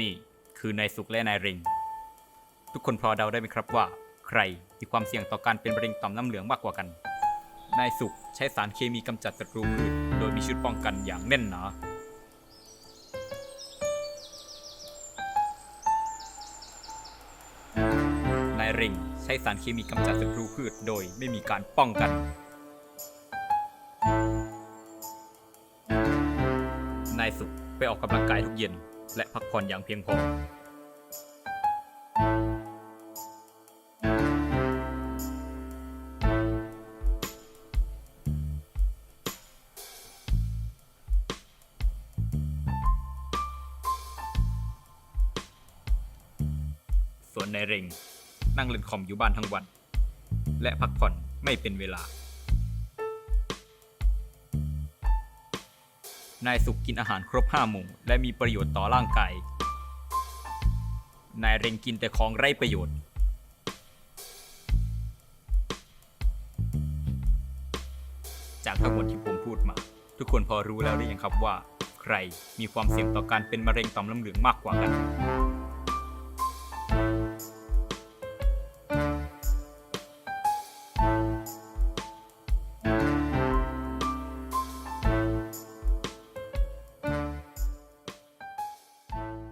นี่คือนายสุขและนายเริง ทุกคนพอเดาได้ไหมครับว่า ใครมีความเสี่ยงต่อการเป็นมะเร็งต่อมน้ำเหลืองมากกว่ากัน นายสุขใช้สารเคมีกำจัดศัตรูพืชโดยมีชุดป้องกันอย่างแน่นหนานายเริงใช้สารเคมีกำจัดศัตรูพืชโดยไม่มีการป้องกัน นายสุขไปออกกำลังกายทุกเย็น และพักผ่อนอย่างเพียงพอส่วนนายเร่งนั่งเล่นคอมอยู่บ้านทั้งวัน และพักผ่อนไม่เป็นเวลา นายสุกกินอาหารครบห้าหมู่และมีประโยชน์ต่อร่างกาย นายเร็งกินแต่ของไร้ประโยชน์ จากทั้งหมดที่ผมพูดมา ทุกคนพอรู้แล้วหรือยังครับว่า ใครมีความเสี่ยงต่อการเป็นมะเร็งต่อมน้ำเหลืองมากกว่ากัน